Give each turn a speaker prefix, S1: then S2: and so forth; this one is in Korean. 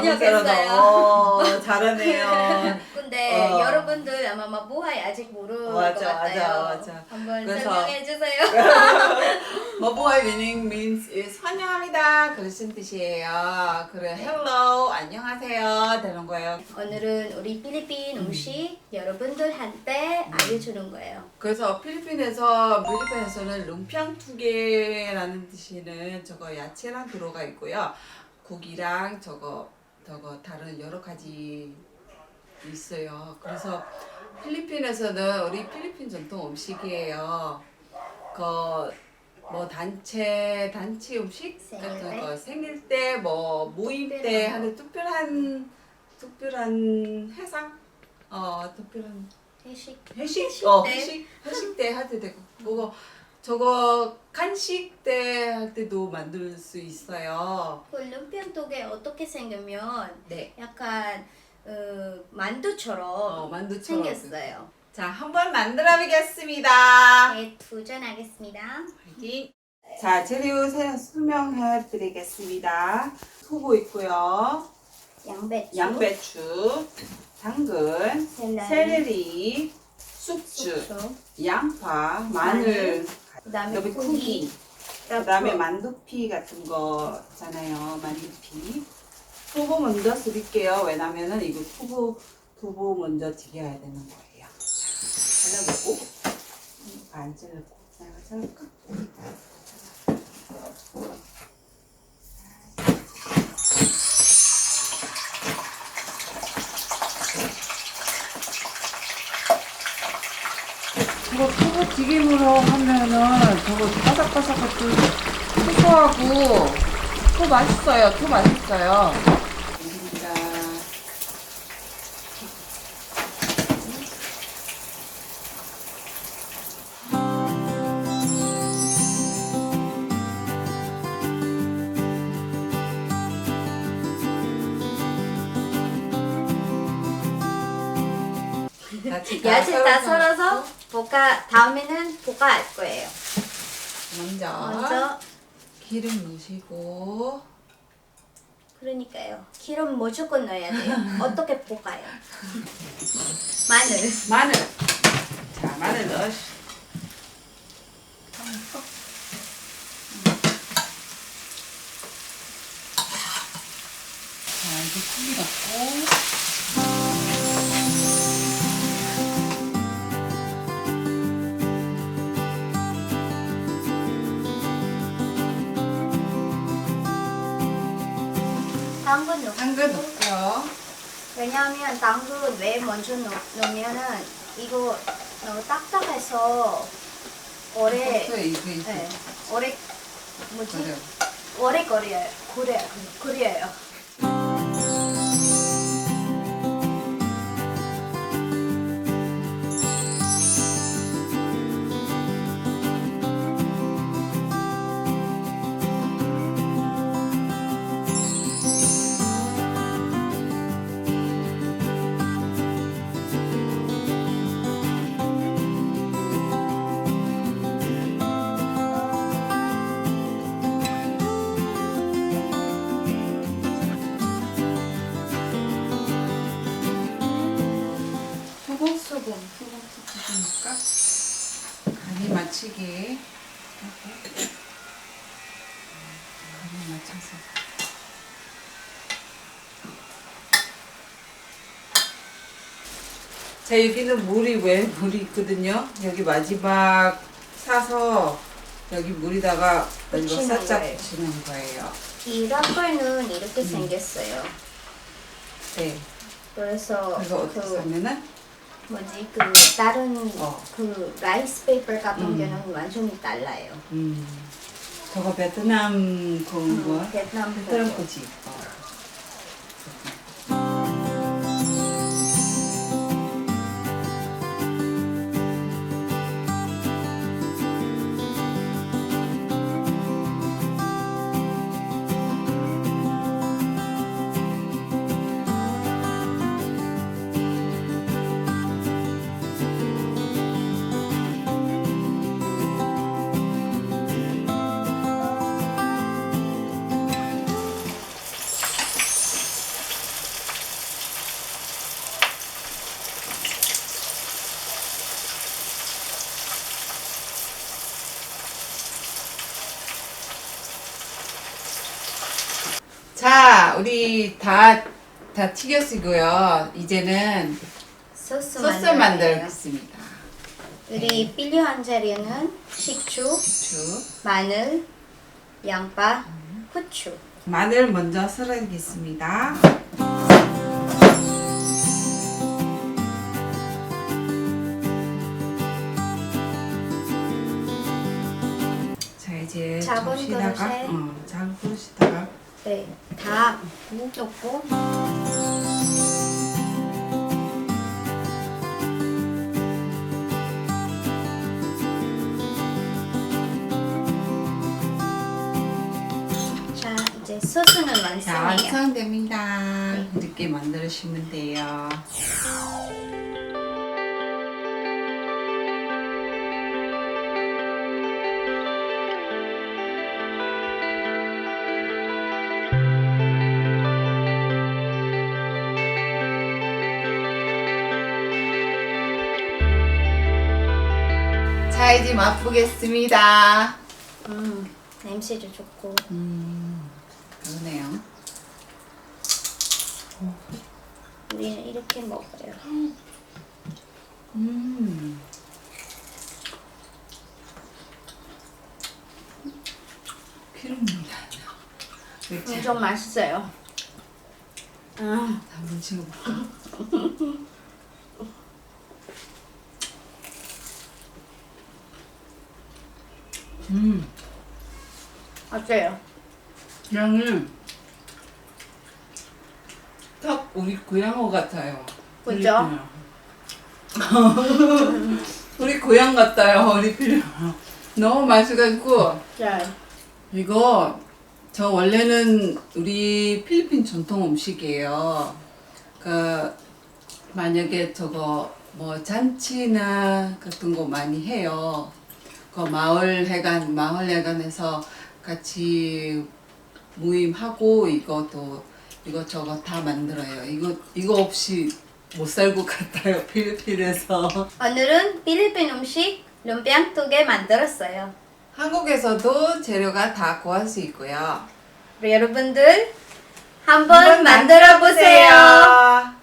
S1: 번역했어요.
S2: 어, 잘하네요.
S1: 근데
S2: 어.
S1: 여러분들 아마 막 뭐하이 아직 모를
S2: 맞아,
S1: 것 같아요.
S2: 맞아, 맞아.
S1: 한번
S2: 그래서-
S1: 설명해 주세요.
S2: 머보의 meaning means is 환영합니다. 그런 뜻이에요. 그래 hello 안녕하세요 되는 거예요.
S1: 오늘은 우리 필리핀 음식 여러분들한테 알려주는 거예요.
S2: 그래서 필리핀에서 필리핀에서는 룸평투게라는 뜻이는 저거 야채랑 들어가 있고요. 국이랑 저거 저거 다른 여러 가지 있어요. 그래서 필리핀에서는 우리 필리핀 전통 음식이에요. 그 뭐 단체 단체 음식 같은
S1: 때?
S2: 거 생일 때 뭐 모임 때. 하는 특별한 특별한 해상 어 특별한
S1: 회식.
S2: 회식, 어,
S1: 때?
S2: 회식 회식 때할때 되고 그거 저거 간식 때 할 때도 만들 수 있어요.
S1: 그 lumpiangtoge 어떻게 생기면
S2: 네.
S1: 약간 어, 만두처럼
S2: 어, 만두처럼.
S1: 생겼어요.
S2: 자, 한번 만들어 보겠습니다.
S1: 네, 도전하겠습니다.
S2: 화이팅. 자, 재료 세- 설명해 드리겠습니다. 소고 있고요.
S1: 양배추,
S2: 양배추, 당근,
S1: 샐러리,
S2: 숙주,
S1: 숙주,
S2: 양파, 마늘,
S1: 마늘, 그다음에
S2: 여기 쿠기, 그다음에 만두피 같은 거잖아요. 만두피. 두부 먼저 드릴게요. 왜냐면은 이거 두부 두부 먼저 드려야 되는 거예요. 자, 잘라보고 안 내가 자를까? 저거 두부 튀김으로 하면은 저거 바삭바삭하고 고소하고 더 맛있어요. 더 맛있어요. 감사합니다. 야채
S1: 다 썰어서 볶아 다음에는 볶아 할 거예요.
S2: 먼저,
S1: 먼저
S2: 기름 넣으시고
S1: 그러니까요. 기름 무조건 넣어야 돼요. 어떻게 볶아요? 마늘.
S2: 마늘. 자, 마늘 넣으시.
S1: 당근 넣고.
S2: 당근 넣고요.
S1: 왜냐하면 당근 왜 먼저 넣, 넣으면은 이거 너무 딱딱해서 오래
S2: 벌써 이게 이제
S1: 네, 오래 뭐지?
S2: 그래요.
S1: 오래 거려요. 그래 그래요.
S2: 자 여기는 물이 왜 물이 있거든요 여기 마지막 사서 여기 물에다가 이거
S1: 붙이는
S2: 살짝
S1: 거예요.
S2: 붙이는 거예요
S1: 이 라커는 이렇게 생겼어요.
S2: 네
S1: 그래서
S2: 그래서 어떻게
S1: 그
S2: 하면은
S1: 뭐지 그 다른
S2: 어.
S1: 그 라이스 페이퍼 같은
S2: 음.
S1: 경우는 완전히 달라요.
S2: 음 저거 베트남 그런 거
S1: 베트남
S2: 베트남. 거지 자, 우리 다, 다 튀겼고요. 이제는
S1: 소스,
S2: 소스. 만들겠습니다.
S1: 우리 필요한 재료는 식초,
S2: 후추.
S1: 마늘, 양파, 후추.
S2: 마늘 먼저 썰어야겠습니다. 자 이제
S1: 작은
S2: 접시다가
S1: 그릇에.
S2: 어, 작은
S1: 네, 다 넣고 자, 이제 소스는
S2: 자
S1: 완성이에요.
S2: 완성됩니다. 이렇게 만들으시면 돼요. 자 이제 맛보겠습니다.
S1: 음, 냄새도 좋고.
S2: 음, 그러네요.
S1: 우리는 이렇게 먹어요.
S2: 음. 기름입니다. 그렇지?
S1: 엄청 맛있어요. 음,
S2: 한번 찍어볼까?
S1: 어때요?
S2: 향은 딱 우리 고향어 같아요.
S1: 그죠?
S2: 우리 고향 같아요, 우리 필리핀. 너무 맛있어가지고
S1: 네.
S2: 이거 저 원래는 우리 필리핀 전통 음식이에요. 그 만약에 저거 뭐 잔치나 같은 거 많이 해요. 그 마을 회관 마을 회관에서 같이 모임하고 이것도 이것저것 다 만들어요. 이거 이거 없이 못살것 같아요 필리핀에서.
S1: 오늘은 필리핀 음식 두개 만들었어요.
S2: 한국에서도 재료가 다 구할 수 있고요.
S1: 우리 여러분들 한번 만들어 보세요.